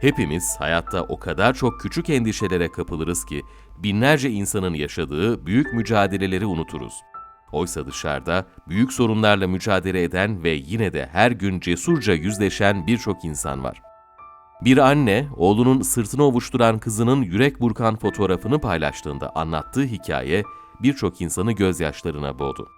Hepimiz hayatta o kadar çok küçük endişelere kapılırız ki binlerce insanın yaşadığı büyük mücadeleleri unuturuz. Oysa dışarıda büyük sorunlarla mücadele eden ve yine de her gün cesurca yüzleşen birçok insan var. Bir anne, oğlunun sırtını ovuşturan kızının yürek burkan fotoğrafını paylaştığında anlattığı hikaye birçok insanı gözyaşlarına boğdu.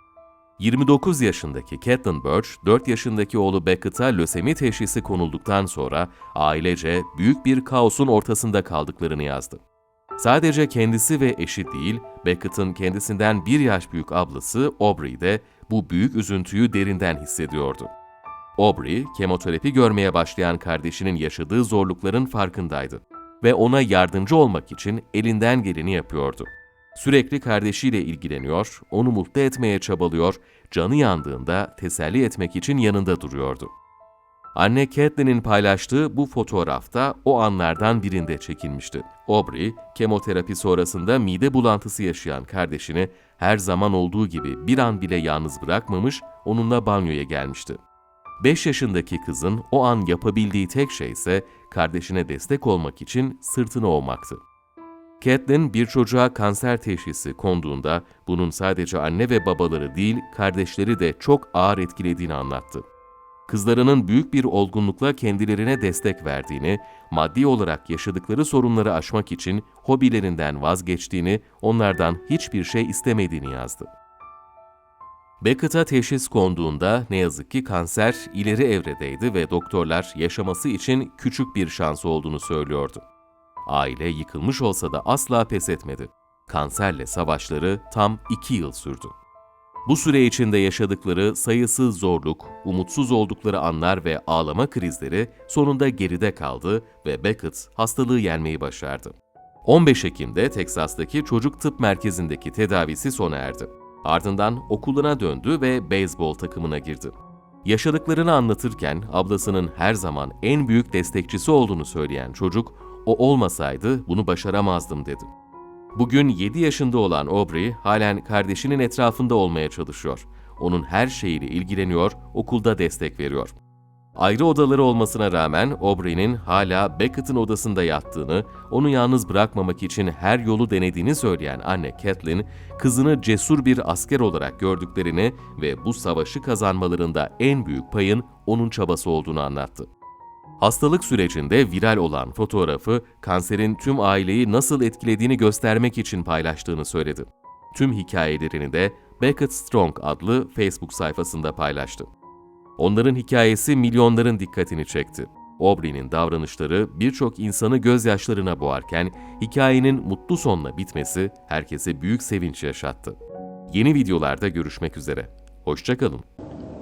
29 yaşındaki Catelyn Birch, 4 yaşındaki oğlu Beckett'a lösemi teşhisi konulduktan sonra ailece büyük bir kaosun ortasında kaldıklarını yazdı. Sadece kendisi ve eşi değil, Beckett'ın kendisinden bir yaş büyük ablası Aubrey de bu büyük üzüntüyü derinden hissediyordu. Aubrey, kemoterapi görmeye başlayan kardeşinin yaşadığı zorlukların farkındaydı ve ona yardımcı olmak için elinden geleni yapıyordu. Sürekli kardeşiyle ilgileniyor, onu mutlu etmeye çabalıyor, canı yandığında teselli etmek için yanında duruyordu. Anne Catelyn'in paylaştığı bu fotoğrafta o anlardan birinde çekilmişti. Aubrey, kemoterapi sonrasında mide bulantısı yaşayan kardeşini her zaman olduğu gibi bir an bile yalnız bırakmamış, onunla banyoya gelmişti. 5 yaşındaki kızın o an yapabildiği tek şey ise kardeşine destek olmak için sırtını ovmaktı. Catelyn bir çocuğa kanser teşhisi konduğunda bunun sadece anne ve babaları değil, kardeşleri de çok ağır etkilediğini anlattı. Kızlarının büyük bir olgunlukla kendilerine destek verdiğini, maddi olarak yaşadıkları sorunları aşmak için hobilerinden vazgeçtiğini, onlardan hiçbir şey istemediğini yazdı. Beckett'a teşhis konduğunda ne yazık ki kanser ileri evredeydi ve doktorlar yaşaması için küçük bir şansı olduğunu söylüyordu. Aile yıkılmış olsa da asla pes etmedi. Kanserle savaşları tam iki yıl sürdü. Bu süre içinde yaşadıkları sayısız zorluk, umutsuz oldukları anlar ve ağlama krizleri sonunda geride kaldı ve Beckett hastalığı yenmeyi başardı. 15 Ekim'de Teksas'taki Çocuk Tıp Merkezi'ndeki tedavisi sona erdi. Ardından okuluna döndü ve beyzbol takımına girdi. Yaşadıklarını anlatırken ablasının her zaman en büyük destekçisi olduğunu söyleyen çocuk, o olmasaydı bunu başaramazdım dedi. Bugün 7 yaşında olan Aubrey halen kardeşinin etrafında olmaya çalışıyor. Onun her şeyiyle ilgileniyor, okulda destek veriyor. Ayrı odaları olmasına rağmen Aubrey'nin hala Beckett'ın odasında yattığını, onu yalnız bırakmamak için her yolu denediğini söyleyen anne Catelyn, kızını cesur bir asker olarak gördüklerini ve bu savaşı kazanmalarında en büyük payın onun çabası olduğunu anlattı. Hastalık sürecinde viral olan fotoğrafı kanserin tüm aileyi nasıl etkilediğini göstermek için paylaştığını söyledi. Tüm hikayelerini de Beckett Strong adlı Facebook sayfasında paylaştı. Onların hikayesi milyonların dikkatini çekti. Aubrey'nin davranışları birçok insanı gözyaşlarına boğarken hikayenin mutlu sonla bitmesi herkese büyük sevinç yaşattı. Yeni videolarda görüşmek üzere. Hoşçakalın.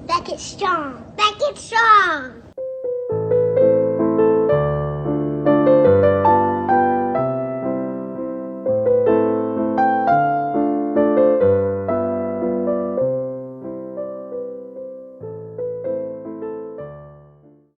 Beckett Strong. Beckett Strong.